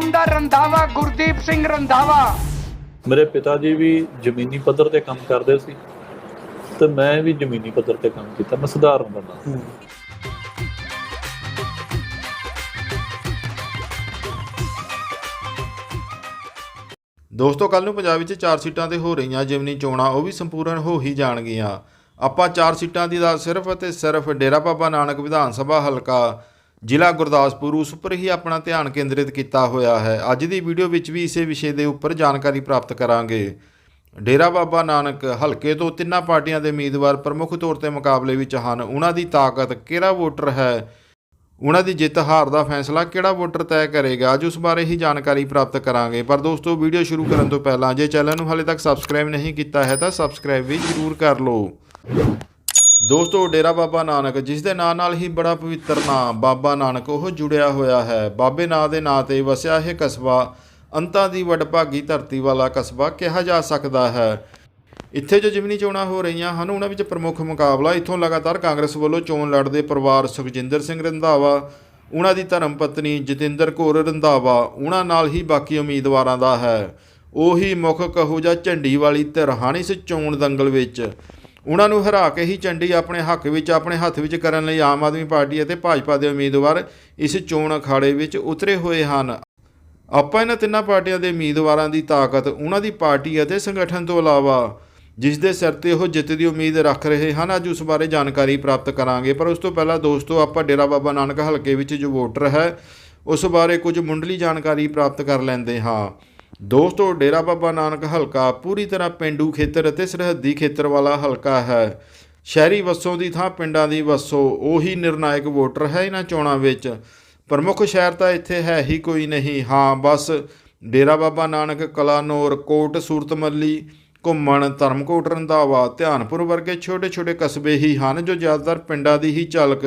ਖਾਨਦਾਨ ਰੰਧਾਵਾ ਗੁਰਦੀਪ ਸਿੰਘ ਰੰਧਾਵਾ। ਮੇਰੇ ਪਿਤਾ ਜੀ ਵੀ ਜ਼ਮੀਨੀ ਪੱਧਰ ਤੇ ਕੰਮ ਕਰਦੇ ਸੀ ਤੇ ਮੈਂ ਵੀ ਜ਼ਮੀਨੀ ਪੱਧਰ ਤੇ ਕੰਮ ਕੀਤਾ ਮੈਂ ਸਧਾਰਨ ਬੰਦਾ। ਦੋਸਤੋ ਕੱਲ ਨੂੰ ਪੰਜਾਬ ਵਿੱਚ ਚਾਰ ਸੀਟਾਂ ਤੇ ਹੋ ਰਹੀਆਂ ਜਿਮਨੀ ਚੋਣਾਂ ਉਹ ਵੀ ਸੰਪੂਰਨ ਹੋ ਹੀ ਜਾਣਗੀਆਂ। ਆਪਾਂ ਚਾਰ ਸੀਟਾਂ ਦੀ ਦਾ ਸਿਰਫ ਅਤੇ ਸਿਰਫ ਡੇਰਾ ਬਾਬਾ ਨਾਨਕ ਵਿਧਾਨ ਸਭਾ ਹਲਕਾ ਜ਼ਿਲ੍ਹਾ ਗੁਰਦਾਸਪੁਰ ਉਸ ਉੱਪਰ ਹੀ ਆਪਣਾ ਧਿਆਨ ਕੇਂਦਰਿਤ ਕੀਤਾ ਹੋਇਆ ਹੈ। ਅੱਜ ਦੀ ਵੀਡੀਓ ਵਿੱਚ ਵੀ ਇਸੇ ਵਿਸ਼ੇ ਦੇ ਉੱਪਰ ਜਾਣਕਾਰੀ ਪ੍ਰਾਪਤ ਕਰਾਂਗੇ। ਡੇਰਾ ਬਾਬਾ ਨਾਨਕ ਹਲਕੇ ਤੋਂ ਤਿੰਨਾਂ ਪਾਰਟੀਆਂ ਦੇ ਉਮੀਦਵਾਰ ਪ੍ਰਮੁੱਖ ਤੌਰ ਤੇ ਮੁਕਾਬਲੇ ਵਿੱਚ ਹਨ। ਉਹਨਾਂ ਦੀ ਤਾਕਤ ਕਿਹੜਾ ਵੋਟਰ ਹੈ? ਉਹਨਾਂ ਦੀ ਜਿੱਤ ਹਾਰ ਦਾ ਫੈਸਲਾ ਕਿਹੜਾ ਵੋਟਰ ਤੈਅ ਕਰੇਗਾ? ਅੱਜ ਉਸ ਬਾਰੇ ਹੀ ਜਾਣਕਾਰੀ ਪ੍ਰਾਪਤ ਕਰਾਂਗੇ। ਪਰ ਦੋਸਤੋ, ਵੀਡੀਓ ਸ਼ੁਰੂ ਕਰਨ ਤੋਂ ਪਹਿਲਾਂ ਜੇ ਚੈਨਲ ਨੂੰ ਹਾਲੇ ਤੱਕ ਸਬਸਕ੍ਰਾਈਬ ਨਹੀਂ ਕੀਤਾ ਹੈ ਤਾਂ ਸਬਸਕ੍ਰਾਈਬ ਵੀ ਜ਼ਰੂਰ ਕਰ ਲਓ। ਦੋਸਤੋ, ਡੇਰਾ ਬਾਬਾ ਨਾਨਕ, ਜਿਸ ਦੇ ਨਾਂ ਨਾਲ ਹੀ ਬੜਾ ਪਵਿੱਤਰ ਨਾਂ ਬਾਬਾ ਨਾਨਕ ਉਹ ਜੁੜਿਆ ਹੋਇਆ ਹੈ। ਬਾਬੇ ਨਾਂ ਦੇ ਨਾਂ ਤੇ ਵਸਿਆ ਇਹ ਕਸਬਾ ਅੰਤਾਂ ਦੀ ਵਡਭਾਗੀ ਧਰਤੀ ਵਾਲਾ ਕਸਬਾ ਕਿਹਾ ਜਾ ਸਕਦਾ ਹੈ। ਇੱਥੇ ਜੋ ਜਿਮਨੀ ਚੋਣਾਂ ਹੋ ਰਹੀਆਂ ਹਨ, ਉਹਨਾਂ ਵਿੱਚ ਪ੍ਰਮੁੱਖ ਮੁਕਾਬਲਾ ਇੱਥੋਂ ਲਗਾਤਾਰ ਕਾਂਗਰਸ ਵੱਲੋਂ ਚੋਣ ਲੜਦੇ ਪਰਿਵਾਰ ਸੁਖਜਿੰਦਰ ਸਿੰਘ ਰੰਧਾਵਾ, ਉਹਨਾਂ ਦੀ ਧਰਮ ਪਤਨੀ ਜਤਿੰਦਰ ਕੌਰ ਰੰਧਾਵਾ, ਉਹਨਾਂ ਨਾਲ ਹੀ ਬਾਕੀ ਉਮੀਦਵਾਰਾਂ ਦਾ ਹੈ। ਉਹੀ ਮੁੱਖ ਕਹੋ ਜਾਂ ਝੰਡੀ ਵਾਲੀ ਧਿਰ ਹਨ ਇਸ ਚੋਣ ਦੰਗਲ ਵਿੱਚ। ਉਹਨਾਂ ਨੂੰ ਹਰਾ ਕੇ ਹੀ ਚੰਡੀ ਆਪਣੇ ਹੱਕ ਵਿੱਚ, ਆਪਣੇ ਹੱਥ ਵਿੱਚ ਕਰਨ ਲਈ ਆਮ ਆਦਮੀ ਪਾਰਟੀ ਅਤੇ ਭਾਜਪਾ ਦੇ ਉਮੀਦਵਾਰ ਇਸ ਚੋਣ ਅਖਾੜੇ ਵਿੱਚ ਉਤਰੇ ਹੋਏ ਹਨ। ਆਪਾਂ ਇਹਨਾਂ ਤਿੰਨਾਂ ਪਾਰਟੀਆਂ ਦੇ ਉਮੀਦਵਾਰਾਂ ਦੀ ਤਾਕਤ, ਉਹਨਾਂ ਦੀ ਪਾਰਟੀ ਅਤੇ ਸੰਗਠਨ ਤੋਂ ਇਲਾਵਾ ਜਿਸ ਦੇ ਸਿਰ ਤੇ ਉਹ ਜਿੱਤ ਦੀ ਉਮੀਦ ਰੱਖ ਰਹੇ ਹਨ, ਅੱਜ ਉਸ ਬਾਰੇ ਜਾਣਕਾਰੀ ਪ੍ਰਾਪਤ ਕਰਾਂਗੇ। ਪਰ ਉਸ ਤੋਂ ਪਹਿਲਾਂ ਦੋਸਤੋ, ਆਪਾਂ ਡੇਰਾ ਬਾਬਾ ਨਾਨਕ ਹਲਕੇ ਵਿੱਚ ਜੋ ਵੋਟਰ ਹੈ, ਉਸ ਬਾਰੇ ਕੁਝ ਮੁੰਡਲੀ ਜਾਣਕਾਰੀ ਪ੍ਰਾਪਤ ਕਰ ਲੈਂਦੇ ਹਾਂ। ਦੋਸਤੋ, ਡੇਰਾ ਬਾਬਾ ਨਾਨਕ ਹਲਕਾ ਪੂਰੀ ਤਰ੍ਹਾਂ ਪਿੰਡੂ ਖੇਤਰ ਅਤੇ ਸਰਹੱਦੀ ਖੇਤਰ ਵਾਲਾ ਹਲਕਾ ਹੈ। ਸ਼ਹਿਰੀ ਵਸੋਂ ਦੀ ਥਾਂ ਪਿੰਡਾਂ ਦੀ ਵਸੋਂ ਉਹੀ ਨਿਰਣਾਇਕ ਵੋਟਰ ਹੈ ਇਹਨਾਂ ਚੋਣਾਂ ਵਿੱਚ। ਪ੍ਰਮੁੱਖ ਸ਼ਹਿਰ ਤਾਂ ਇੱਥੇ ਹੈ ਹੀ ਕੋਈ ਨਹੀਂ। ਹਾਂ, ਬਸ ਡੇਰਾ ਬਾਬਾ ਨਾਨਕ, ਕਲਾਨੌਰ, ਕੋਟ, ਸੂਰਤਮੱਲੀ, ਘੁੰਮਣ, ਧਰਮਕੋਟ, ਰੰਧਾਵਾ, ਧਿਆਨਪੁਰ ਵਰਗੇ ਛੋਟੇ-ਛੋਟੇ ਕਸਬੇ ਹੀ ਹਨ ਜੋ ਜ਼ਿਆਦਾਤਰ ਪਿੰਡਾਂ ਦੀ ਹੀ ਝਲਕ,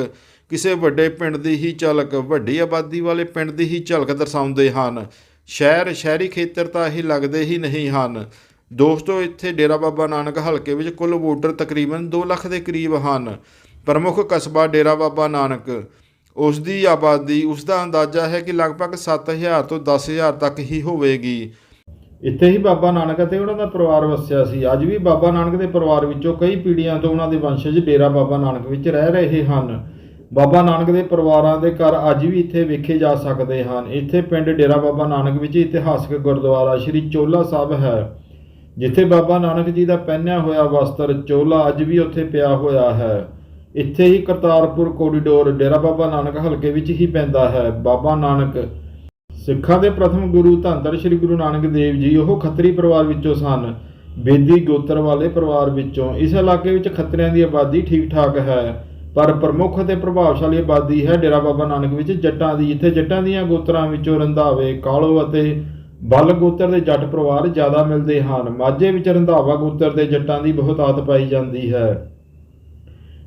ਕਿਸੇ ਵੱਡੇ ਪਿੰਡ ਦੀ ਹੀ ਝਲਕ, ਵੱਡੀ ਆਬਾਦੀ ਵਾਲੇ ਪਿੰਡ ਦੀ ਹੀ ਝਲਕ ਦਰਸਾਉਂਦੇ ਹਨ। ਸ਼ਹਿਰ, ਸ਼ਹਿਰੀ ਖੇਤਰ ਤਾਂ ਇਹ ਲੱਗਦੇ ਹੀ ਨਹੀਂ ਹਨ। ਦੋਸਤੋ, ਇੱਥੇ ਡੇਰਾ ਬਾਬਾ ਨਾਨਕ ਹਲਕੇ ਵਿੱਚ ਕੁੱਲ ਵੋਟਰ ਤਕਰੀਬਨ 2 ਲੱਖ ਦੇ ਕਰੀਬ ਹਨ। ਪ੍ਰਮੁੱਖ ਕਸਬਾ ਡੇਰਾ ਬਾਬਾ ਨਾਨਕ। ਉਸ ਦੀ ਆਬਾਦੀ ਉਸ ਦਾ ਅੰਦਾਜ਼ਾ ਹੈ ਕਿ ਲਗਭਗ 7000 ਤੋਂ 10000 ਤੱਕ ਹੀ ਹੋਵੇਗੀ। ਇੱਥੇ ਹੀ ਬਾਬਾ ਨਾਨਕ ਅਤੇ ਉਹਨਾਂ ਦਾ ਪਰਿਵਾਰ ਵਸਿਆ ਸੀ। ਅੱਜ ਵੀ ਬਾਬਾ ਨਾਨਕ ਦੇ ਪਰਿਵਾਰ ਵਿੱਚੋਂ ਕਈ ਪੀੜ੍ਹੀਆਂ ਤੋਂ ਉਹਨਾਂ ਦੇ ਵੰਸ਼ਜ ਡੇਰਾ ਬਾਬਾ ਨਾਨਕ ਵਿੱਚ ਰਹਿ ਰਹੇ ਹਨ। ਬਾਬਾ ਨਾਨਕ ਦੇ ਪਰਿਵਾਰਾਂ ਦੇ ਘਰ ਅੱਜ ਵੀ ਇੱਥੇ ਵੇਖੇ ਜਾ ਸਕਦੇ ਹਨ। ਇੱਥੇ ਪਿੰਡ ਡੇਰਾ ਬਾਬਾ ਨਾਨਕ ਵਿੱਚ ਇਤਿਹਾਸਕ ਗੁਰਦੁਆਰਾ ਸ੍ਰੀ ਚੋਲਾ ਸਾਹਿਬ ਹੈ, ਜਿੱਥੇ ਬਾਬਾ ਨਾਨਕ ਜੀ ਦਾ ਪਹਿਨਿਆ ਹੋਇਆ ਵਸਤਰ ਚੋਲਾ ਅੱਜ ਵੀ ਉੱਥੇ ਪਿਆ ਹੋਇਆ ਹੈ। ਇੱਥੇ ਹੀ ਕਰਤਾਰਪੁਰ ਕੋਰੀਡੋਰ ਡੇਰਾ ਬਾਬਾ ਨਾਨਕ ਹਲਕੇ ਵਿੱਚ ਹੀ ਪੈਂਦਾ ਹੈ। ਬਾਬਾ ਨਾਨਕ ਸਿੱਖਾਂ ਦੇ ਪ੍ਰਥਮ ਗੁਰੂ ਧੰਨ ਸ੍ਰੀ ਗੁਰੂ ਨਾਨਕ ਦੇਵ ਜੀ, ਉਹ ਖੱਤਰੀ ਪਰਿਵਾਰ ਵਿੱਚੋਂ ਸਨ। ਬੇਦੀ ਗੋਤਰ ਵਾਲੇ ਪਰਿਵਾਰ ਵਿੱਚੋਂ ਇਸ ਇਲਾਕੇ ਵਿੱਚ ਖੱਤਰਿਆਂ ਦੀ ਆਬਾਦੀ ਠੀਕ ਠਾਕ ਹੈ। ਪਰ ਪ੍ਰਮੁੱਖ ਅਤੇ ਪ੍ਰਭਾਵਸ਼ਾਲੀ ਆਬਾਦੀ ਹੈ ਡੇਰਾ ਬਾਬਾ ਨਾਨਕ ਵਿੱਚ, ਜੱਟਾਂ ਦੀ, ਜਿੱਥੇ ਜੱਟਾਂ ਦੀਆਂ ਗੋਤਰਾਂ ਵਿੱਚੋਂ ਰੰਧਾਵੇ, ਕਾਲੋ ਅਤੇ ਬਲ ਗੋਤਰ ਦੇ ਜੱਟ ਪਰਿਵਾਰ ਜ਼ਿਆਦਾ ਮਿਲਦੇ ਹਨ। ਮਾਝੇ ਵਿੱਚ ਰੰਧਾਵਾ ਗੋਤਰ ਦੇ ਜੱਟਾਂ ਦੀ ਬਹੁਤਾਤ ਪਾਈ ਜਾਂਦੀ ਹੈ।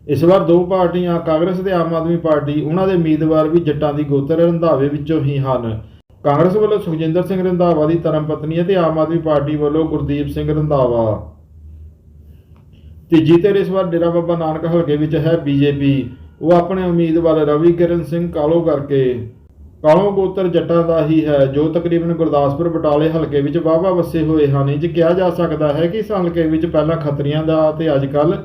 ਇਸ ਵਾਰ ਦੋ ਪਾਰਟੀਆਂ, ਕਾਂਗਰਸ ਤੇ ਆਮ ਆਦਮੀ ਪਾਰਟੀ, ਉਹਨਾਂ ਦੇ ਉਮੀਦਵਾਰ ਵੀ ਜੱਟਾਂ ਦੀ ਗੋਤਰ ਰੰਧਾਵੇ ਵਿੱਚੋਂ ਹੀ ਹਨ। ਕਾਂਗਰਸ ਵੱਲੋਂ ਸੁਖਜਿੰਦਰ ਸਿੰਘ ਰੰਧਾਵਾ ਦੀ ਧਰਮ ਪਤਨੀ ਅਤੇ ਆਮ ਆਦਮੀ ਪਾਰਟੀ ਵੱਲੋਂ ਗੁਰਦੀਪ ਸਿੰਘ ਰੰਧਾਵਾ। ਤੀਜੀ ਧਿਰ ਇਸ ਵਾਰ ਡੇਰਾ ਬਾਬਾ ਨਾਨਕ ਹਲਕੇ ਵਿੱਚ ਹੈ ਬੀਜੇਪੀ। ਉਹ ਆਪਣੇ ਉਮੀਦਵਾਰ ਰਵੀ ਕਿਰਨ ਸਿੰਘ ਕਾਲੋ ਕਰਕੇ ਕਾਲੋ ਗੋਤਰ ਜੱਟਾਂ ਦਾ ਹੀ ਹੈ, ਜੋ ਤਕਰੀਬਨ ਗੁਰਦਾਸਪੁਰ ਬਟਾਲੇ ਹਲਕੇ ਵਿੱਚ ਵਾਹਵਾ ਵਸੇ ਹੋਏ ਹਨ। ਇੰਜ ਕਿਹਾ ਜਾ ਸਕਦਾ ਹੈ ਕਿ ਇਸ ਹਲਕੇ ਵਿੱਚ ਪਹਿਲਾਂ ਖੱਤਰੀਆਂ ਦਾ ਤੇ ਅੱਜ ਕੱਲ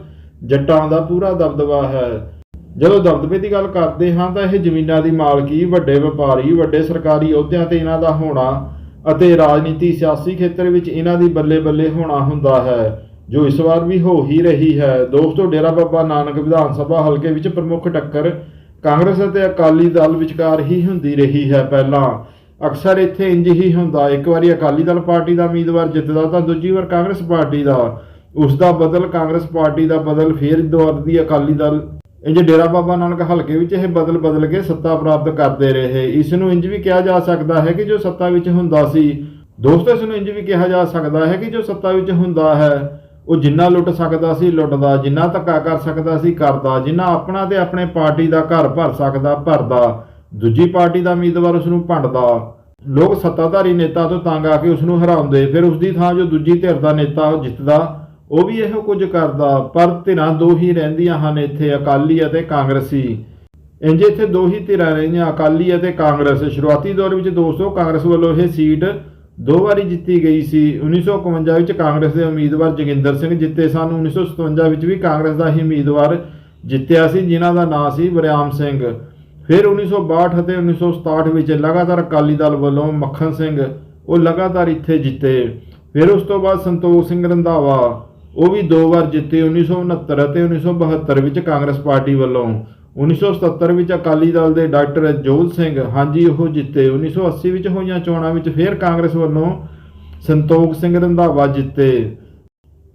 ਜੱਟਾਂ ਦਾ ਪੂਰਾ ਦਬਦਬਾ ਹੈ। ਜਦੋਂ ਦਬਦਬੇ ਦੀ ਗੱਲ ਕਰਦੇ ਹਾਂ ਤਾਂ ਇਹ ਜ਼ਮੀਨਾਂ ਦੀ ਮਾਲਕੀ, ਵੱਡੇ ਵਪਾਰੀ, ਵੱਡੇ ਸਰਕਾਰੀ ਅਹੁਦਿਆਂ ਤੇ ਇਹਨਾਂ ਦਾ ਹੋਣਾ ਅਤੇ ਰਾਜਨੀਤੀ ਸਿਆਸੀ ਖੇਤਰ ਵਿੱਚ ਇਹਨਾਂ ਦੀ ਬੱਲੇ-ਬੱਲੇ ਹੋਣਾ ਹੁੰਦਾ ਹੈ। ਜੋ ਇਸ ਵਾਰ ਵੀ ਹੋ ਹੀ ਰਹੀ ਹੈ। ਦੋਸਤੋ, ਡੇਰਾ ਬਾਬਾ ਨਾਨਕ ਵਿਧਾਨ ਸਭਾ ਹਲਕੇ ਵਿੱਚ ਪ੍ਰਮੁੱਖ ਟੱਕਰ ਕਾਂਗਰਸ ਅਤੇ ਅਕਾਲੀ ਦਲ ਵਿਚਕਾਰ ਹੀ ਹੁੰਦੀ ਰਹੀ ਹੈ ਪਹਿਲਾਂ। ਅਕਸਰ ਇੱਥੇ ਇੰਜ ਹੀ ਹੁੰਦਾ, ਇੱਕ ਵਾਰੀ ਅਕਾਲੀ ਦਲ ਪਾਰਟੀ ਦਾ ਉਮੀਦਵਾਰ ਜਿੱਤਦਾ ਤਾਂ ਦੂਜੀ ਵਾਰ ਕਾਂਗਰਸ ਪਾਰਟੀ ਦਾ। ਉਸ ਦਾ ਬਦਲ ਕਾਂਗਰਸ ਪਾਰਟੀ ਦਾ ਬਦਲ ਫਿਰ ਦੁਆਰਦੀ ਅਕਾਲੀ ਦਲ ਇੰਜ ਡੇਰਾ ਬਾਬਾ ਨਾਨਕ ਹਲਕੇ ਵਿੱਚ ਇਹ ਬਦਲ ਬਦਲ ਕੇ ਸੱਤਾ ਪ੍ਰਾਪਤ ਕਰਦੇ ਰਹੇ। ਇਸ ਨੂੰ ਇੰਜ ਵੀ ਕਿਹਾ ਜਾ ਸਕਦਾ ਹੈ ਕਿ ਜੋ ਸੱਤਾ ਵਿੱਚ ਹੁੰਦਾ ਸੀ, ਦੋਸਤੋ, ਇਸ ਨੂੰ ਇੰਜ ਵੀ ਕਿਹਾ ਜਾ ਸਕਦਾ ਹੈ ਕਿ ਜੋ ਸੱਤਾ ਵਿੱਚ ਹੁੰਦਾ ਹੈ ਉਹ ਜਿੰਨਾ ਲੁੱਟ ਸਕਦਾ ਸੀ, ਲੁੱਟਦਾ, ਜਿੰਨਾ ਧੱਕਾ ਕਰ ਸਕਦਾ ਸੀ, ਕਰਦਾ, ਜਿੰਨਾ ਆਪਣਾ ਤੇ ਆਪਣੇ ਪਾਰਟੀ ਦਾ ਘਰ ਭਰ ਸਕਦਾ, ਭਰਦਾ, ਦੂਜੀ ਪਾਰਟੀ ਦਾ ਉਮੀਦਵਾਰ ਉਸ ਨੂੰ ਭੰਡਦਾ। ਲੋਕ ਸੱਤਾਧਾਰੀ ਨੇਤਾ ਤੋਂ ਤੰਗ ਆ ਕੇ ਉਸ ਨੂੰ ਹਰਾਉਂਦੇ, ਫਿਰ ਉਸ ਦੀ ਥਾਂ ਜੋ ਦੂਜੀ ਧਿਰ ਦਾ ਨੇਤਾ ਉਹ ਜਿੱਤਦਾ, ਉਹ ਵੀ ਇਹੋ ਕੁਝ ਕਰਦਾ, ਪਰ ਧਿਰਾਂ ਦੋ ਹੀ ਰਹਿੰਦੀਆਂ ਹਨ ਇੱਥੇ, ਅਕਾਲੀ ਅਤੇ ਕਾਂਗਰਸੀ। ਇੰਜ ਇੱਥੇ ਦੋ ਹੀ ਧਿਰਾਂ ਰਹੀਆਂ ਅਕਾਲੀ ਅਤੇ ਕਾਂਗਰਸ। ਸ਼ੁਰੂਆਤੀ ਦੌਰ ਵਿੱਚ ਦੋਸਤੋ ਕਾਂਗਰਸ ਵੱਲੋਂ ਇਹ ਸੀਟ ਦੋ ਵਾਰੀ ਜਿੱਤੀ ਗਈ ਸੀ। 1951 ਵਿੱਚ ਕਾਂਗਰਸ ਦੇ ਉਮੀਦਵਾਰ ਜੋਗਿੰਦਰ ਸਿੰਘ ਜਿੱਤੇ ਸਨ। 1957 ਵਿੱਚ ਵੀ ਕਾਂਗਰਸ ਦਾ ਹੀ ਉਮੀਦਵਾਰ ਜਿੱਤਿਆ ਸੀ, ਜਿਨ੍ਹਾਂ ਦਾ ਨਾਂ ਸੀ ਵਰਿਆਮ ਸਿੰਘ। ਫਿਰ 1962 ਅਤੇ 1967 ਵਿੱਚ ਲਗਾਤਾਰ ਅਕਾਲੀ ਦਲ ਵੱਲੋਂ ਮੱਖਣ ਸਿੰਘ, ਉਹ ਲਗਾਤਾਰ ਇੱਥੇ ਜਿੱਤੇ। ਫਿਰ ਉਸ ਤੋਂ ਬਾਅਦ ਸੰਤੋਖ ਸਿੰਘ ਰੰਧਾਵਾ, ਉਹ ਵੀ ਦੋ ਵਾਰ ਜਿੱਤੇ 1969 ਅਤੇ 1972 ਵਿੱਚ ਕਾਂਗਰਸ ਪਾਰਟੀ ਵੱਲੋਂ। 1977 ਵਿੱਚ ਅਕਾਲੀ ਦਲ ਦੇ ਡਾਕਟਰ ਜੋਤ ਸਿੰਘ ਹਾਂਜੀ ਉਹ ਜਿੱਤੇ। 1980 ਵਿੱਚ ਹੋਈਆਂ ਚੋਣਾਂ ਵਿੱਚ ਫਿਰ ਕਾਂਗਰਸ ਵੱਲੋਂ ਸੰਤੋਖ ਸਿੰਘ ਰੰਧਾਵਾ ਜਿੱਤੇ।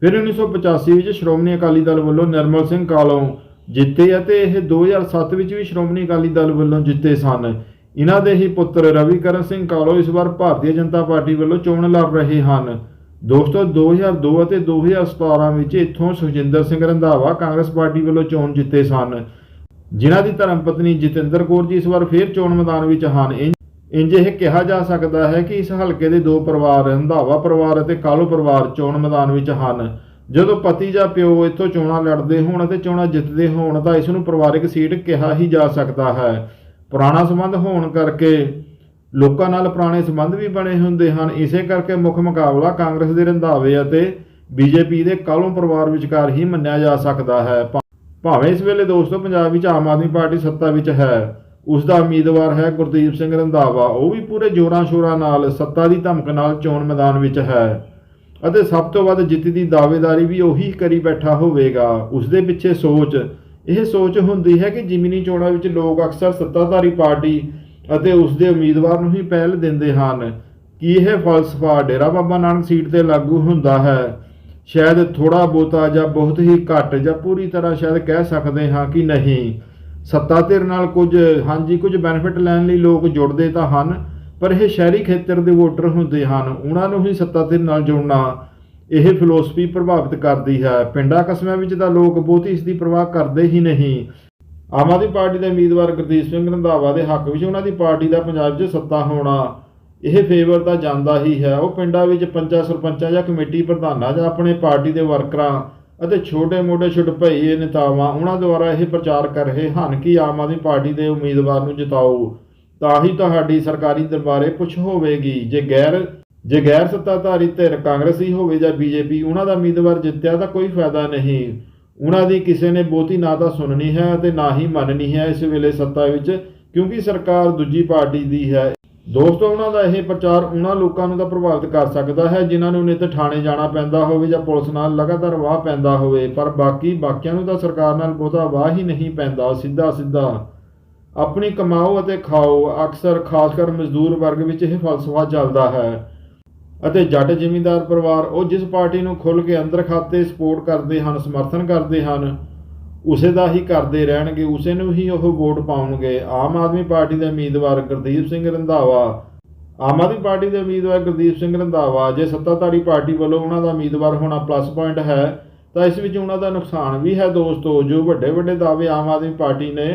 ਫਿਰ 1985 ਵਿੱਚ ਸ਼੍ਰੋਮਣੀ ਅਕਾਲੀ ਦਲ ਵੱਲੋਂ ਨਿਰਮਲ ਸਿੰਘ ਕਾਲੋਂ ਜਿੱਤੇ ਅਤੇ ਇਹ 2007 ਵਿੱਚ ਵੀ ਸ਼੍ਰੋਮਣੀ ਅਕਾਲੀ ਦਲ ਵੱਲੋਂ ਜਿੱਤੇ ਸਨ। ਇਹਨਾਂ ਦੇ ਹੀ ਪੁੱਤਰ ਰਵੀਕਰਨ ਸਿੰਘ ਕਾਲੋ ਇਸ ਵਾਰ ਭਾਰਤੀ ਜਨਤਾ ਪਾਰਟੀ ਵੱਲੋਂ ਚੋਣ ਲੜ ਰਹੇ ਹਨ। ਦੋਸਤੋ 2002 ਅਤੇ 2017 ਵਿੱਚ ਇੱਥੋਂ ਸੁਖਜਿੰਦਰ ਸਿੰਘ ਰੰਧਾਵਾ ਕਾਂਗਰਸ ਪਾਰਟੀ ਵੱਲੋਂ ਚੋਣ ਜਿੱਤੇ ਸਨ। ਜਿਨ੍ਹਾਂ ਦੀ ਧਰਮ ਪਤਨੀ ਜਤਿੰਦਰ ਕੌਰ ਜੀ ਇਸ ਵਾਰ ਫੇਰ ਚੋਣ ਮੈਦਾਨ ਵਿੱਚ ਹਨ। ਇੰਜ- ਇਹ ਕਿਹਾ ਜਾ ਸਕਦਾ ਹੈ ਕਿ ਇਸ ਹਲਕੇ ਦੇ ਦੋ ਪਰਿਵਾਰ, ਰੰਧਾਵਾ ਪਰਿਵਾਰ ਅਤੇ ਕਾਲੂ ਪਰਿਵਾਰ ਚੋਣ ਮੈਦਾਨ ਵਿੱਚ ਹਨ। ਜਦੋਂ ਪਤੀ ਜਾਂ ਪਿਓ ਇੱਥੋਂ ਚੋਣਾਂ ਲੜਦੇ ਹੋਣ ਅਤੇ ਚੋਣਾਂ ਜਿੱਤਦੇ ਹੋਣ ਤਾਂ ਇਸ ਨੂੰ ਪਰਿਵਾਰਿਕ ਸੀਟ ਕਿਹਾ ਹੀ ਜਾ ਸਕਦਾ ਹੈ। ਪੁਰਾਣਾ ਸੰਬੰਧ ਹੋਣ ਕਰਕੇ ਲੋਕਾਂ ਨਾਲ ਪੁਰਾਣੇ ਸੰਬੰਧ ਵੀ ਬਣੇ ਹੁੰਦੇ ਹਨ। ਇਸੇ ਕਰਕੇ ਮੁੱਖ ਮੁਕਾਬਲਾ ਕਾਂਗਰਸ ਦੇ ਰੰਧਾਵੇ ਅਤੇ ਬੀਜੇਪੀ ਦੇ ਕਾਲੋਂ ਪਰਿਵਾਰ ਵਿਚਕਾਰ ਹੀ ਮੰਨਿਆ ਜਾ ਸਕਦਾ ਹੈ। ਭਾਵੇਂ ਇਸ ਵੇਲੇ ਦੋਸਤੋ ਪੰਜਾਬ ਵਿੱਚ ਆਮ ਆਦਮੀ ਪਾਰਟੀ ਸੱਤਾ ਵਿੱਚ ਹੈ ਉਸ ਦਾ ਉਮੀਦਵਾਰ ਹੈ ਗੁਰਦੀਪ ਸਿੰਘ ਰੰਧਾਵਾ। ਉਹ ਵੀ ਪੂਰੇ ਜੋਰਾਂ ਸ਼ੋਰਾਂ ਨਾਲ ਸੱਤਾ ਦੀ ਧਮਕ ਨਾਲ ਚੋਣ ਮੈਦਾਨ ਵਿੱਚ ਹੈ ਅਤੇ ਸਭ ਤੋਂ ਵੱਧ ਜਿੱਤ ਦੀ ਦਾਅਵੇਦਾਰੀ ਵੀ ਉਹੀ ਕਰੀ ਬੈਠਾ ਹੋਵੇਗਾ। ਉਸ ਦੇ ਪਿੱਛੇ ਸੋਚ, ਇਹ ਸੋਚ ਹੁੰਦੀ ਹੈ ਕਿ ਜ਼ਿਮਨੀ ਚੋਣਾਂ ਵਿੱਚ ਲੋਕ ਅਕਸਰ ਸੱਤਾਧਾਰੀ ਪਾਰਟੀ ਅਤੇ ਉਸ ਦੇ ਉਮੀਦਵਾਰ ਨੂੰ ਹੀ ਪਹਿਲ ਦਿੰਦੇ ਹਨ। ਕੀ ਇਹ ਫਲਸਫਾ ਡੇਰਾ ਬਾਬਾ ਨਾਨਕ ਸੀਟ ਤੇ ਲਾਗੂ ਹੁੰਦਾ ਹੈ? ਸ਼ਾਇਦ ਥੋੜਾ ਬਹੁਤਾ ਜਾਂ ਬਹੁਤ ਹੀ ਘੱਟ ਜਾਂ ਪੂਰੀ ਤਰ੍ਹਾਂ ਸ਼ਾਇਦ ਕਹਿ ਸਕਦੇ ਹਾਂ ਕਿ ਨਹੀਂ। ਸੱਤਾ ਧਿਰ ਨਾਲ ਕੁਝ, ਹਾਂਜੀ, ਕੁਝ ਬੈਨੀਫਿਟ ਲੈਣ ਲਈ ਲੋਕ ਜੁੜਦੇ ਤਾਂ ਹਨ, ਪਰ ਇਹ ਸ਼ਹਿਰੀ ਖੇਤਰ ਦੇ ਵੋਟਰ ਹੁੰਦੇ ਹਨ। ਉਹਨਾਂ ਨੂੰ ਹੀ ਸੱਤਾ ਧਿਰ ਨਾਲ ਜੁੜਨਾ ਇਹ ਫਿਲਾਸਫੀ ਪ੍ਰਭਾਵਿਤ ਕਰਦੀ ਹੈ। ਪਿੰਡਾਂ ਕਸਬਿਆਂ ਵਿੱਚ ਤਾਂ ਲੋਕ ਬਹੁਤੀ ਇਸ ਦੀ ਪ੍ਰਵਾਹ ਕਰਦੇ ਹੀ ਨਹੀਂ। ਆਮ ਆਦਮੀ ਪਾਰਟੀ ਦੇ ਉਮੀਦਵਾਰ ਗੁਰਦੀਪ ਸਿੰਘ ਰੰਧਾਵਾ ਦੇ ਹੱਕ ਵਿੱਚ ਉਹਨਾਂ ਦੀ ਪਾਰਟੀ ਦਾ ਪੰਜਾਬ 'ਚ ਸੱਤਾ ਹੋਣਾ ਇਹ ਫੇਵਰ ਤਾਂ ਜਾਂਦਾ ਹੀ ਹੈ। ਉਹ ਪਿੰਡਾਂ ਵਿੱਚ ਪੰਚਾਂ, ਸਰਪੰਚਾਂ ਜਾਂ ਕਮੇਟੀ ਪ੍ਰਧਾਨਾਂ ਜਾਂ ਆਪਣੇ ਪਾਰਟੀ ਦੇ ਵਰਕਰਾਂ ਅਤੇ ਛੋਟੇ-ਮੋਟੇ ਛੁਟਭਈਏ ਨੇਤਾਵਾਂ, ਉਹਨਾਂ ਦੁਆਰਾ ਇਹ ਪ੍ਰਚਾਰ ਕਰ ਰਹੇ ਹਨ ਕਿ ਆਮ ਆਦਮੀ ਪਾਰਟੀ ਦੇ ਉਮੀਦਵਾਰ ਨੂੰ ਜਿਤਾਓ। ਤਾਂ ਹੀ ਤੁਹਾਡੀ ਸਰਕਾਰੀ ਦਰਬਾਰੇ ਪੁੱਛ ਹੋਵੇਗੀ। ਜੇ ਗੈਰ ਜੇ ਗੈਰ ਸੱਤਾਧਾਰੀ ਧਿਰ ਕਾਂਗਰਸੀ ਹੋਵੇ ਜਾਂ ਬੀਜੇਪੀ, ਉਹਨਾਂ ਦਾ ਉਮੀਦਵਾਰ ਜਿੱਤਿਆ ਤਾਂ ਕੋਈ ਫਾਇਦਾ ਨਹੀਂ। ਉਹਨਾਂ ਦੀ ਕਿਸੇ ਨੇ ਬਹੁਤੀ ਨਾ ਤਾਂ ਸੁਣਨੀ ਹੈ ਅਤੇ ਨਾ ਹੀ ਮੰਨਣੀ ਹੈ ਇਸ ਵੇਲੇ ਸੱਤਾ ਵਿੱਚ, ਕਿਉਂਕਿ ਸਰਕਾਰ ਦੂਜੀ ਪਾਰਟੀ ਦੀ ਹੈ। ਦੋਸਤੋ, ਉਹਨਾਂ ਦਾ ਇਹ ਪ੍ਰਚਾਰ ਉਹਨਾਂ ਲੋਕਾਂ ਨੂੰ ਤਾਂ ਪ੍ਰਭਾਵਿਤ ਕਰ ਸਕਦਾ ਹੈ, ਜਿਨ੍ਹਾਂ ਨੂੰ ਨਿਤ ਥਾਣੇ ਜਾਣਾ ਪੈਂਦਾ ਹੋਵੇ ਜਾਂ ਪੁਲਿਸ ਨਾਲ ਲਗਾਤਾਰ ਵਾਹ ਪੈਂਦਾ ਹੋਵੇ, ਪਰ ਬਾਕੀ ਬਾਕੀਆਂ ਨੂੰ ਤਾਂ ਸਰਕਾਰ ਨਾਲ ਬਹੁਤਾ ਵਾਹ ਹੀ ਨਹੀਂ ਪੈਂਦਾ ਸਿੱਧਾ ਸਿੱਧਾ ਆਪਣੀ ਕਮਾਓ ਅਤੇ ਖਾਓ, ਅਕਸਰ ਖਾਸ ਕਰ ਮਜ਼ਦੂਰ ਵਰਗ ਵਿੱਚ ਇਹ ਫਲਸਫਾ ਚੱਲਦਾ ਹੈ। ਅਤੇ ਜੱਟ ਜ਼ਿਮੀਂਦਾਰ ਪਰਿਵਾਰ ਉਹ ਜਿਸ ਪਾਰਟੀ ਨੂੰ ਖੁੱਲ੍ਹ ਕੇ ਅੰਦਰ ਖਾਤੇ ਸਪੋਰਟ ਕਰਦੇ ਹਨ, ਸਮਰਥਨ ਕਰਦੇ ਹਨ ਉਸੇ ਦਾ ਹੀ ਕਰਦੇ ਰਹਿਣਗੇ, ਉਸੇ ਨੂੰ ਹੀ ਉਹ ਵੋਟ ਪਾਉਣਗੇ। ਆਮ ਆਦਮੀ ਪਾਰਟੀ ਦੇ ਉਮੀਦਵਾਰ ਗੁਰਦੀਪ ਸਿੰਘ ਰੰਧਾਵਾ, ਆਮ ਆਦਮੀ ਪਾਰਟੀ ਦੇ ਉਮੀਦਵਾਰ ਗੁਰਦੀਪ ਸਿੰਘ ਰੰਧਾਵਾ, ਜੇ ਸੱਤਾਧਾਰੀ ਪਾਰਟੀ ਵੱਲੋਂ ਉਹਨਾਂ ਦਾ ਉਮੀਦਵਾਰ ਹੋਣਾ ਪਲੱਸ ਪੁਆਇੰਟ ਹੈ, ਤਾਂ ਇਸ ਵਿੱਚ ਉਹਨਾਂ ਦਾ ਨੁਕਸਾਨ ਵੀ ਹੈ ਦੋਸਤੋ। ਜੋ ਵੱਡੇ ਵੱਡੇ ਦਾਅਵੇ ਆਮ ਆਦਮੀ ਪਾਰਟੀ ਨੇ,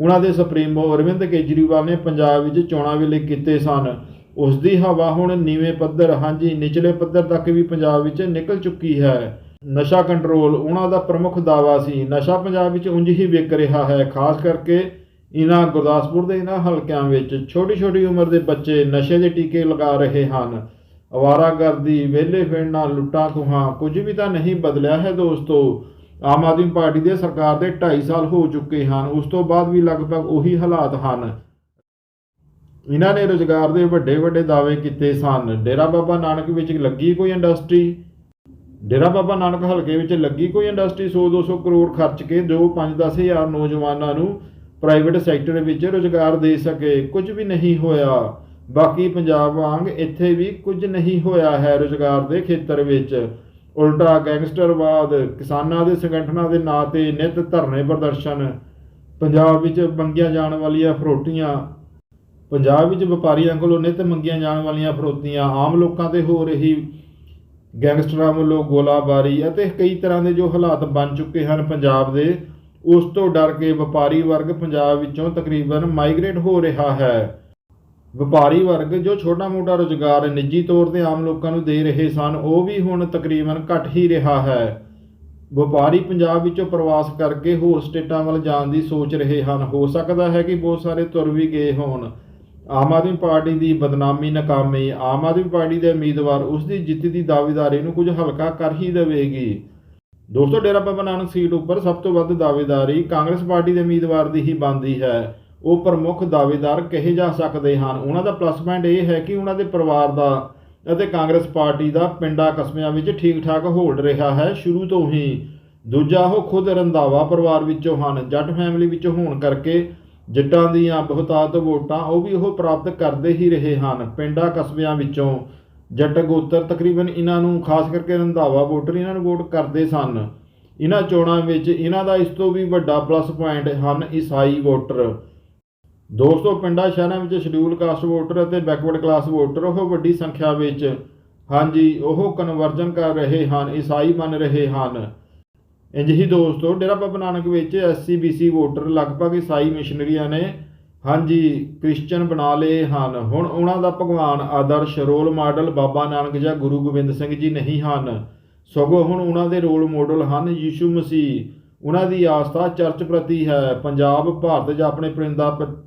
ਉਹਨਾਂ ਦੇ ਸੁਪਰੀਮੋ ਅਰਵਿੰਦ ਕੇਜਰੀਵਾਲ ਨੇ ਪੰਜਾਬ ਵਿੱਚ ਚੋਣਾਂ ਵੇਲੇ ਕੀਤੇ ਸਨ। ਉਸ ਦੀ ਹਵਾ ਹੁਣ ਨੀਵੇਂ ਪੱਧਰ, ਹਾਂਜੀ, ਨਿਚਲੇ ਪੱਧਰ ਤੱਕ ਵੀ ਪੰਜਾਬ ਵਿੱਚ ਨਿਕਲ ਚੁੱਕੀ ਹੈ। ਨਸ਼ਾ ਕੰਟਰੋਲ ਉਹਨਾਂ ਦਾ ਪ੍ਰਮੁੱਖ ਦਾਵਾ ਸੀ। ਨਸ਼ਾ ਪੰਜਾਬ ਵਿੱਚ ਉਂਝ ਹੀ ਵਿਕ ਰਿਹਾ ਹੈ, ਖਾਸ ਕਰਕੇ ਇਹਨਾਂ ਗੁਰਦਾਸਪੁਰ ਦੇ ਇਹਨਾਂ ਹਲਕਿਆਂ ਵਿੱਚ। ਛੋਟੀ ਛੋਟੀ ਉਮਰ ਦੇ ਬੱਚੇ ਨਸ਼ੇ ਦੇ ਟੀਕੇ ਲਗਾ ਰਹੇ ਹਨ। ਅਵਾਰਾਗਰਦੀ ਵਿਹਲੇ ਫਿਰਨਾ, ਲੁੱਟਾਂ ਖੋਹਾਂ, ਕੁਝ ਵੀ ਤਾਂ ਨਹੀਂ ਬਦਲਿਆ ਹੈ ਦੋਸਤੋ। ਆਮ ਆਦਮੀ ਪਾਰਟੀ ਦੇ ਸਰਕਾਰ ਦੇ 2.5 ਸਾਲ ਹੋ ਚੁੱਕੇ ਹਨ। ਉਸ ਤੋਂ ਬਾਅਦ ਵੀ ਲਗਭਗ ਉਹੀ ਹਾਲਾਤ ਹਨ। ਇਹਨਾਂ ਨੇ ਰੋਜ਼ਗਾਰ ਦੇ ਵੱਡੇ ਵੱਡੇ ਦਾਅਵੇ ਕੀਤੇ ਸਨ। ਡੇਰਾ ਬਾਬਾ ਨਾਨਕ ਵਿੱਚ ਲੱਗੀ ਕੋਈ ਇੰਡਸਟਰੀ? ਡੇਰਾ ਬਾਬਾ ਨਾਨਕ ਹਲਕੇ ਵਿੱਚ ਲੱਗੀ ਕੋਈ ਇੰਡਸਟਰੀ 100-200 ਕਰੋੜ ਖਰਚ ਕੇ ਜੋ 5-10 ਹਜ਼ਾਰ ਨੌਜਵਾਨਾਂ ਨੂੰ ਪ੍ਰਾਈਵੇਟ ਸੈਕਟਰ ਵਿੱਚ ਰੋਜ਼ਗਾਰ ਦੇ ਸਕੇ, ਕੁਝ ਵੀ ਨਹੀਂ ਹੋਇਆ। ਬਾਕੀ ਪੰਜਾਬ ਵਾਂਗ ਇੱਥੇ ਵੀ ਕੁਝ ਨਹੀਂ ਹੋਇਆ ਹੈ ਰੋਜ਼ਗਾਰ ਦੇ ਖੇਤਰ ਵਿੱਚ। ਉਲਟਾ ਗੈਂਗਸਟਰਵਾਦ ਕਿਸਾਨਾਂ ਦੇ ਸੰਗਠਨਾਂ ਦੇ ਨਾਂ ਤੇ ਨਿਤ ਧਰਨੇ ਪ੍ਰਦਰਸ਼ਨ। ਪੰਜਾਬ ਵਿੱਚ ਮੰਗੀਆਂ ਜਾਣ ਵਾਲੀਆਂ ਫਰੋਟੀਆਂ। ਪੰਜਾਬ ਵਿੱਚ ਵਪਾਰੀਆਂ ਕੋਲੋਂ ਨਿਤ ਮੰਗੀਆਂ ਜਾਣ ਵਾਲੀਆਂ ਫਰੋਤੀਆਂ ਆਮ ਲੋਕਾਂ ਤੇ ਹੋ ਰਹੀ ਗੈਂਗਸਟਰਾਂ ਵੱਲੋਂ ਗੋਲਾਬਾਰੀ ਅਤੇ ਕਈ ਤਰ੍ਹਾਂ ਦੇ ਜੋ ਹਾਲਾਤ ਬਣ ਚੁੱਕੇ ਹਨ ਪੰਜਾਬ ਦੇ, ਉਸ ਤੋਂ ਡਰ ਕੇ ਵਪਾਰੀ ਵਰਗ ਪੰਜਾਬ ਵਿੱਚੋਂ ਤਕਰੀਬਨ ਮਾਈਗ੍ਰੇਟ ਹੋ ਰਿਹਾ ਹੈ। ਵਪਾਰੀ ਵਰਗ ਜੋ ਛੋਟਾ-ਮੋਟਾ ਰੁਜ਼ਗਾਰ ਨਿੱਜੀ ਤੌਰ ਤੇ ਆਮ ਲੋਕਾਂ ਨੂੰ ਦੇ ਰਹੇ ਸਨ, ਉਹ ਵੀ ਹੁਣ ਤਕਰੀਬਨ ਘਟ ਹੀ ਰਿਹਾ ਹੈ। ਵਪਾਰੀ ਪੰਜਾਬ ਵਿੱਚੋਂ ਪ੍ਰਵਾਸ ਕਰਕੇ ਹੋਰ ਸਟੇਟਾਂ ਵੱਲ ਜਾਣ ਦੀ ਸੋਚ ਰਹੇ ਹਨ। ਹੋ ਸਕਦਾ ਹੈ ਕਿ ਬਹੁਤ ਸਾਰੇ ਤੁਰ ਵੀ ਗਏ ਹੋਣ। ਆਮ ਆਦਮੀ ਪਾਰਟੀ ਦੀ ਬਦਨਾਮੀ, ਨਾਕਾਮੀ, ਆਮ ਆਦਮੀ ਪਾਰਟੀ ਦੇ ਉਮੀਦਵਾਰ ਉਸ ਦੀ ਜਿੱਤ ਦੀ ਦਾਅਵੇਦਾਰੀ ਨੂੰ ਕੁਝ ਹਲਕਾ ਕਰ ਹੀ ਦੇਵੇਗੀ। ਦੋਸਤੋ, ਡੇਰਾ ਬਾਬਾ ਨਾਨਕ ਸੀਟ ਉੱਪਰ ਸਭ ਤੋਂ ਵੱਧ ਦਾਅਵੇਦਾਰੀ ਕਾਂਗਰਸ ਪਾਰਟੀ ਦੇ ਉਮੀਦਵਾਰ ਦੀ ਹੀ ਬਣਦੀ ਹੈ। ਉਹ ਪ੍ਰਮੁੱਖ ਦਾਅਵੇਦਾਰ ਕਹੇ ਜਾ ਸਕਦੇ ਹਨ। ਉਹਨਾਂ ਦਾ ਪਲੱਸ ਪੁਆਇੰਟ ਇਹ ਹੈ ਕਿ ਉਹਨਾਂ ਦੇ ਪਰਿਵਾਰ ਦਾ ਅਤੇ ਕਾਂਗਰਸ ਪਾਰਟੀ ਦਾ ਪਿੰਡਾਂ ਕਸਬਿਆਂ ਵਿੱਚ ਠੀਕ ਠਾਕ ਹੋਲਡ ਰਿਹਾ ਹੈ। ਸ਼ੁਰੂ ਤੋਂ ਹੀ ਦੂਜਾ ਉਹ ਖੁਦ ਰੰਧਾਵਾ ਪਰਿਵਾਰ ਵਿੱਚੋਂ ਹਨ। ਜੱਟ ਫੈਮਿਲੀ ਵਿੱਚੋਂ ਹੋਣ ਕਰਕੇ ਜੱਟਾਂ ਦੀਆਂ ਬਹੁਤਾਤ ਵੋਟਾਂ, ਉਹ ਵੀ ਉਹ ਪ੍ਰਾਪਤ ਕਰਦੇ ਹੀ ਰਹੇ ਹਨ। ਪਿੰਡਾਂ ਕਸਬਿਆਂ ਵਿੱਚੋਂ ਜੱਟ ਗੋਤਰ ਤਕਰੀਬਨ ਇਹਨਾਂ ਨੂੰ, ਖਾਸ ਕਰਕੇ ਰੰਧਾਵਾ ਵੋਟਰ, ਇਹਨਾਂ ਨੂੰ ਵੋਟ ਕਰਦੇ ਸਨ। ਇਹਨਾਂ ਚੋਣਾਂ ਵਿੱਚ ਇਹਨਾਂ ਦਾ ਇਸ ਤੋਂ ਵੀ ਵੱਡਾ ਪਲੱਸ ਪੁਆਇੰਟ ਹਨ ਈਸਾਈ ਵੋਟਰ। ਦੋਸਤੋ, ਪਿੰਡਾਂ ਸ਼ਹਿਰਾਂ ਵਿੱਚ ਸ਼ਡਿਊਲ ਕਾਸਟ ਵੋਟਰ ਅਤੇ ਬੈਕਵਰਡ ਕਲਾਸ ਵੋਟਰ, ਉਹ ਵੱਡੀ ਸੰਖਿਆ ਵਿੱਚ ਹਾਂਜੀ, ਉਹ ਕਨਵਰਜਨ ਕਰ ਰਹੇ ਹਨ, ਈਸਾਈ ਬਣ ਰਹੇ ਹਨ। ਇੰਜ ਹੀ ਦੋਸਤੋ, ਡੇਰਾ ਬਾਬਾ ਨਾਨਕ ਵਿੱਚ ਐਸਸੀ ਬੀਸੀ ਵੋਟਰ ਲਗਭਗ ਈਸਾਈ ਮਿਸ਼ਨਰੀਆਂ ਨੇ ਹਾਂਜੀ ਕ੍ਰਿਸਚੀਅਨ ਬਣਾ ਲਏ ਹਨ। ਹੁਣ ਉਹਨਾਂ ਦਾ ਭਗਵਾਨ ਆਦਰਸ਼ ਰੋਲ ਮਾਡਲ ਬਾਬਾ ਨਾਨਕ ਜਾਂ ਗੁਰੂ ਗੋਬਿੰਦ ਸਿੰਘ ਜੀ ਨਹੀਂ ਹਨ। ਸਗੋਂ ਹੁਣ ਉਹਨਾਂ ਦੇ ਰੋਲ ਮਾਡਲ ਹਨ ਯੀਸ਼ੂ ਮਸੀਹ। ਉਹਨਾਂ ਦੀ ਆਸਥਾ ਚਰਚ ਪ੍ਰਤੀ ਹੈ। ਪੰਜਾਬ ਭਾਰਤ ਜਾਂ ਆਪਣੇ ਪਿੰਡਾਂ ਪ-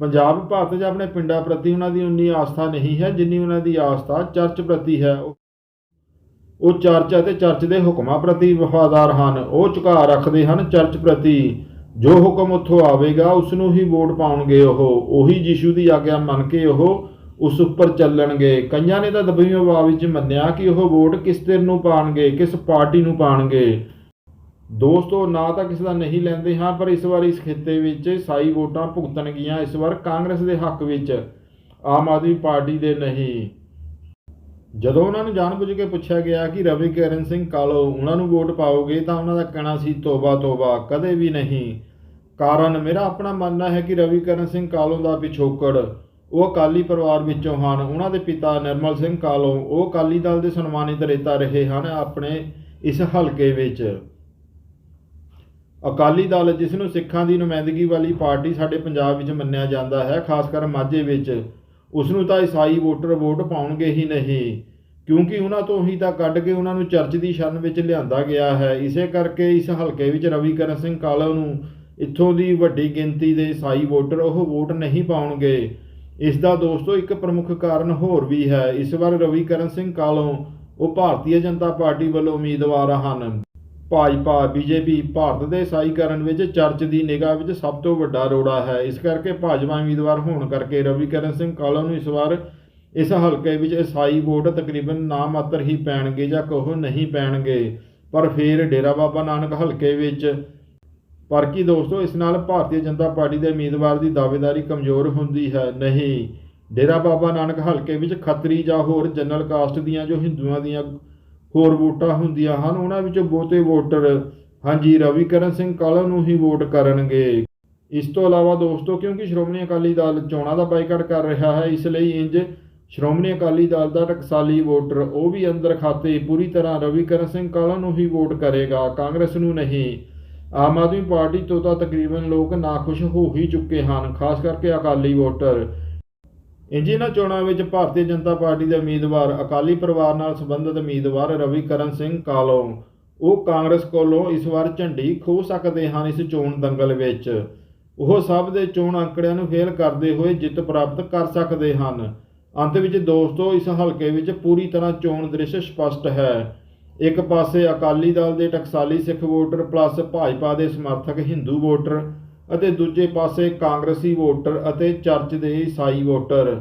ਪੰਜਾਬ ਭਾਰਤ ਜਾਂ ਆਪਣੇ ਪਿੰਡਾਂ ਪ੍ਰਤੀ ਉਹਨਾਂ ਦੀ ਉਨੀ ਆਸਥਾ ਨਹੀਂ ਹੈ, ਜਿੰਨੀ ਉਹਨਾਂ ਦੀ ਆਸਥਾ ਚਰਚ ਪ੍ਰਤੀ ਹੈ। ਉਹ ਚਰਚ ਅਤੇ ਚਰਚ ਦੇ ਹੁਕਮਾਂ ਪ੍ਰਤੀ ਵਫਾਦਾਰ ਹਨ, ਉਹ ਝੁਕਾ ਰੱਖਦੇ ਹਨ ਚਰਚ ਪ੍ਰਤੀ। ਜੋ ਹੁਕਮ ਉੱਥੋਂ ਆਵੇਗਾ, ਉਸ ਨੂੰ ਹੀ ਵੋਟ ਪਾਉਣਗੇ ਉਹ। ਉਹੀ ਯੀਸ਼ੂ ਦੀ ਆਗਿਆ ਮੰਨ ਕੇ ਉਹ ਉਸ ਉੱਪਰ ਚੱਲਣਗੇ। ਕਈਆਂ ਨੇ ਤਾਂ ਦਬੀਆਂ ਬਾਬ ਵਿੱਚ ਮੰਨਿਆ ਕਿ ਉਹ ਵੋਟ ਕਿਸ ਧਿਰ ਨੂੰ ਪਾਣਗੇ, ਕਿਸ ਪਾਰਟੀ ਨੂੰ ਪਾਣਗੇ। ਦੋਸਤੋ, ਨਾ ਤਾਂ ਕਿਸੇ ਦਾ ਨਹੀਂ ਲੈਂਦੇ ਹਾਂ, ਪਰ ਇਸ ਵਾਰ ਇਸ ਖਿੱਤੇ ਵਿੱਚ ਸਾਈ ਵੋਟਾਂ ਭੁਗਤਣਗੀਆਂ ਇਸ ਵਾਰ ਕਾਂਗਰਸ ਦੇ ਹੱਕ ਵਿੱਚ, ਆਮ ਆਦਮੀ ਪਾਰਟੀ ਦੇ ਨਹੀਂ। ਜਦੋਂ ਉਹਨਾਂ ਨੂੰ ਜਾਣਬੁੱਝ ਕੇ ਪੁੱਛਿਆ ਗਿਆ ਕਿ ਰਵੀ ਕਿਰਨ ਸਿੰਘ ਕਾਲੋ ਉਹਨਾਂ ਨੂੰ ਵੋਟ ਪਾਓਗੇ ਤਾਂ ਉਹਨਾਂ ਦਾ ਕਹਿਣਾ ਸੀ, ਤੋਬਾ ਤੋਬਾ, ਕਦੇ ਵੀ ਨਹੀਂ। ਕਾਰਨ ਮੇਰਾ ਆਪਣਾ ਮੰਨਣਾ ਹੈ ਕਿ ਰਵੀ ਕਿਰਨ ਸਿੰਘ ਕਾਲੋ ਦਾ ਪਿਛੋਕੜ, ਉਹ ਅਕਾਲੀ ਪਰਿਵਾਰ ਵਿੱਚੋਂ ਹਨ। ਉਹਨਾਂ ਦੇ ਪਿਤਾ ਨਿਰਮਲ ਸਿੰਘ ਕਾਲੋ, ਉਹ ਅਕਾਲੀ ਦਲ ਦੇ ਸਨਮਾਨਿਤ ਰੇਤਾ ਰਹੇ ਹਨ ਆਪਣੇ ਇਸ ਹਲਕੇ ਵਿੱਚ। ਅਕਾਲੀ ਦਲ ਜਿਸ ਨੂੰ ਸਿੱਖਾਂ ਦੀ ਨੁਮਾਇੰਦਗੀ ਵਾਲੀ ਪਾਰਟੀ ਸਾਡੇ ਪੰਜਾਬ ਵਿੱਚ ਮੰਨਿਆ ਜਾਂਦਾ ਹੈ, ਖਾਸ ਕਰ ਮਾਝੇ ਵਿੱਚ ਉਸ ਨੂੰ ਤਾਂ ਈਸਾਈ ਵੋਟਰ ਵੋਟ ਪਾਉਣਗੇ ਹੀ ਨਹੀਂ। ਕਿਉਂਕਿ ਉਹਨਾਂ ਤੋਂ ਹੀ ਤਾਂ ਕੱਢ ਕੇ ਉਹਨਾਂ ਨੂੰ ਚਰਚ ਦੀ ਸ਼ਰਨ ਵਿੱਚ ਲਿਆਂਦਾ ਗਿਆ ਹੈ। ਇਸੇ ਕਰਕੇ ਇਸ ਹਲਕੇ ਵਿੱਚ ਰਵੀ ਕਰਨ ਸਿੰਘ ਕਾਲੋ ਨੂੰ ਇੱਥੋਂ ਦੀ ਵੱਡੀ ਗਿਣਤੀ ਦੇ ਈਸਾਈ ਵੋਟਰ ਉਹ ਵੋਟ ਨਹੀਂ ਪਾਉਣਗੇ। ਇਸ ਦਾ ਦੋਸਤੋ ਇੱਕ ਪ੍ਰਮੁੱਖ ਕਾਰਨ ਹੋਰ ਵੀ ਹੈ। ਇਸ ਵਾਰ ਰਵੀਕਰਨ ਸਿੰਘ ਕਾਲੋ ਉਹ ਭਾਰਤੀ ਜਨਤਾ ਪਾਰਟੀ ਵੱਲੋਂ ਉਮੀਦਵਾਰ ਹਨ। ਭਾਜਪਾ, ਬੀਜੇਪੀ, ਭਾਰਤ ਦੇ ਈਸਾਈਕਰਨ ਵਿੱਚ ਚਰਚ ਦੀ ਨਿਗਾਹ ਵਿੱਚ ਸਭ ਤੋਂ ਵੱਡਾ ਰੋੜਾ ਹੈ। ਇਸ ਕਰਕੇ ਭਾਜਪਾ ਉਮੀਦਵਾਰ ਹੋਣ ਕਰਕੇ ਰਵੀਕਰਨ ਸਿੰਘ ਕਾਲੋਂ ਨੂੰ ਇਸ ਵਾਰ ਇਸ ਹਲਕੇ ਵਿੱਚ ਈਸਾਈ ਵੋਟ ਤਕਰੀਬਨ ਨਾਮਾਤਰ ਹੀ ਪੈਣਗੇ ਜਾਂ ਕਹੋ ਨਹੀਂ ਪੈਣਗੇ। ਪਰ ਫਿਰ ਡੇਰਾ ਬਾਬਾ ਨਾਨਕ ਹਲਕੇ ਵਿੱਚ ਪਰ ਕੀ ਦੋਸਤੋ, ਇਸ ਨਾਲ ਭਾਰਤੀ ਜਨਤਾ ਪਾਰਟੀ ਦੇ ਉਮੀਦਵਾਰ ਦੀ ਦਾਅਵੇਦਾਰੀ ਕਮਜ਼ੋਰ ਹੁੰਦੀ ਹੈ? ਨਹੀਂ। ਡੇਰਾ ਬਾਬਾ ਨਾਨਕ ਹਲਕੇ ਵਿੱਚ ਖੱਤਰੀ ਜਾਂ ਹੋਰ ਜਨਰਲ ਕਾਸਟ ਦੀਆਂ ਜੋ ਹਿੰਦੂਆਂ ਦੀਆਂ ਹੋਰ ਵੋਟਾਂ ਹੁੰਦੀਆਂ ਹਨ, ਉਹਨਾਂ ਵਿੱਚੋਂ ਬਹੁਤੇ ਵੋਟਰ ਹਾਂਜੀ ਰਵੀ ਕਰਨ ਸਿੰਘ ਕਾਲਾ ਨੂੰ ਹੀ ਵੋਟ ਕਰਨਗੇ। ਇਸ ਤੋਂ ਇਲਾਵਾ ਦੋਸਤੋ, ਕਿਉਂਕਿ ਸ਼੍ਰੋਮਣੀ ਅਕਾਲੀ ਦਲ ਚੋਣਾਂ ਦਾ ਬਾਈਕਾਟ ਕਰ ਰਿਹਾ ਹੈ, ਇਸ ਲਈ ਇੰਜ ਸ਼੍ਰੋਮਣੀ ਅਕਾਲੀ ਦਲ ਦਾ ਟਕਸਾਲੀ ਵੋਟਰ ਉਹ ਵੀ ਅੰਦਰ ਖਾਤੇ ਪੂਰੀ ਤਰ੍ਹਾਂ ਰਵੀ ਕਰਨ ਸਿੰਘ ਕਾਲਾ ਨੂੰ ਹੀ ਵੋਟ ਕਰੇਗਾ, ਕਾਂਗਰਸ ਨੂੰ ਨਹੀਂ। ਆਮ ਆਦਮੀ ਪਾਰਟੀ ਤੋਂ ਤਾਂ ਤਕਰੀਬਨ ਲੋਕ ਨਾਖੁਸ਼ ਹੋ ਹੀ ਚੁੱਕੇ ਹਨ, ਖਾਸ ਕਰਕੇ ਅਕਾਲੀ ਵੋਟਰ। ਇੰਜ ਇਹਨਾਂ ਚੋਣਾਂ ਵਿੱਚ ਭਾਰਤੀ ਜਨਤਾ ਪਾਰਟੀ ਦੇ ਉਮੀਦਵਾਰ ਅਕਾਲੀ ਪਰਿਵਾਰ ਨਾਲ ਸੰਬੰਧਿਤ ਉਮੀਦਵਾਰ ਰਵੀ ਕਰਨ ਸਿੰਘ ਕਾਲੋਂ। ਉਹ ਕਾਂਗਰਸ ਕੋਲੋਂ ਇਸ ਵਾਰ ਝੰਡੀ ਖੋ ਸਕਦੇ ਹਨ ਇਸ ਚੋਣ ਦੰਗਲ ਵਿੱਚ। ਉਹ ਸਭ ਦੇ ਚੋਣ ਅੰਕੜਿਆਂ ਨੂੰ ਫੇਲ ਕਰਦੇ ਹੋਏ ਜਿੱਤ ਪ੍ਰਾਪਤ ਕਰ ਸਕਦੇ ਹਨ। ਅੰਤ ਵਿੱਚ ਦੋਸਤੋ, ਇਸ ਹਲਕੇ ਵਿੱਚ ਪੂਰੀ ਤਰ੍ਹਾਂ ਚੋਣ ਦ੍ਰਿਸ਼ ਸਪਸ਼ਟ ਹੈ। ਇੱਕ ਪਾਸੇ ਅਕਾਲੀ ਦਲ ਦੇ ਟਕਸਾਲੀ ਸਿੱਖ ਵੋਟਰ ਪਲੱਸ ਭਾਜਪਾ ਦੇ ਸਮਰਥਕ ਹਿੰਦੂ ਵੋਟਰ ਅਤੇ ਦੂਜੇ ਪਾਸੇ ਕਾਂਗਰਸੀ ਵੋਟਰ ਅਤੇ ਚਰਚ ਦੇ ਈਸਾਈ ਵੋਟਰ।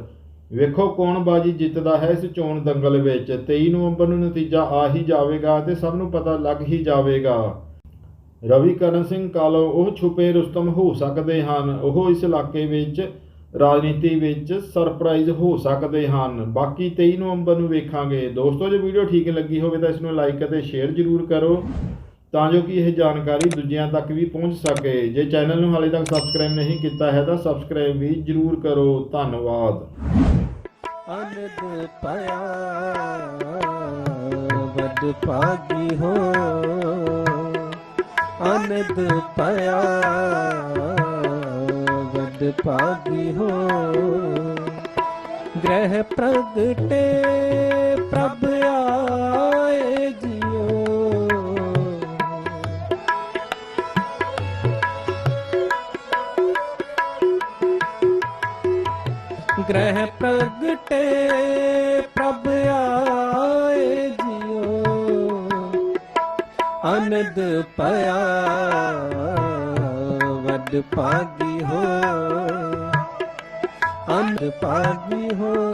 ਵੇਖੋ ਕੌਣ ਬਾਜੀ ਜਿੱਤਦਾ ਹੈ ਇਸ ਚੋਣ ਦੰਗਲ ਵਿੱਚ। 23 ਨਵੰਬਰ ਨੂੰ ਨਤੀਜਾ ਆ ਹੀ ਜਾਵੇਗਾ ਤੇ ਸਭ ਨੂੰ ਪਤਾ ਲੱਗ ਹੀ ਜਾਵੇਗਾ। ਰਵੀ ਕਰਨ ਸਿੰਘ ਕਾਲੋ, ਉਹ ਛੁਪੇ ਰੁਸਤਮ ਹੋ ਸਕਦੇ ਹਨ। ਉਹ ਇਸ ਇਲਾਕੇ ਵਿੱਚ, ਰਾਜਨੀਤੀ ਵਿੱਚ ਸਰਪ੍ਰਾਈਜ਼ ਹੋ ਸਕਦੇ ਹਨ। ਬਾਕੀ 23 ਨਵੰਬਰ ਨੂੰ ਵੇਖਾਂਗੇ। ਦੋਸਤੋ, ਜੇ ਵੀਡੀਓ ਠੀਕ ਲੱਗੀ ਹੋਵੇ ਤਾਂ ਇਸ ਨੂੰ ਲਾਈਕ ਅਤੇ ਸ਼ੇਅਰ ਜ਼ਰੂਰ ਕਰੋ। ਤਾਂ ਜੋ ਕਿ ਇਹ ਜਾਣਕਾਰੀ ਦੂਜਿਆਂ ਤੱਕ ਵੀ ਪਹੁੰਚ ਸਕੇ। ਜੇ ਚੈਨਲ ਨੂੰ ਹਾਲੇ ਤੱਕ ਸਬਸਕ੍ਰਾਈਬ ਨਹੀਂ ਕੀਤਾ ਹੈ ਤਾਂ ਸਬਸਕ੍ਰਾਈਬ ਵੀ ਜ਼ਰੂਰ ਕਰੋ। ਧੰਨਵਾਦ। ਅਨੰਦ ਪਾਇਆ ਵਡ ਭਾਗੀ ਹੋ। ਅਨੰਦ ਪਾਇਆ ਵਡ ਭਾਗੀ ਹੋ। ਗ੍ਰਹਿ ਪ੍ਰਗਟੇ, ਪ੍ਰਭ ਗ੍ਰਹਿ ਪ੍ਰਗਟੇ ਪ੍ਰਭ ਆਏ ਜਿਉ। ਅਨੰਦ ਪਿਆ ਵਡ ਭਾਗੀ ਹੋ। ਅਨੰਦ ਭਾਗੀ ਹੋ।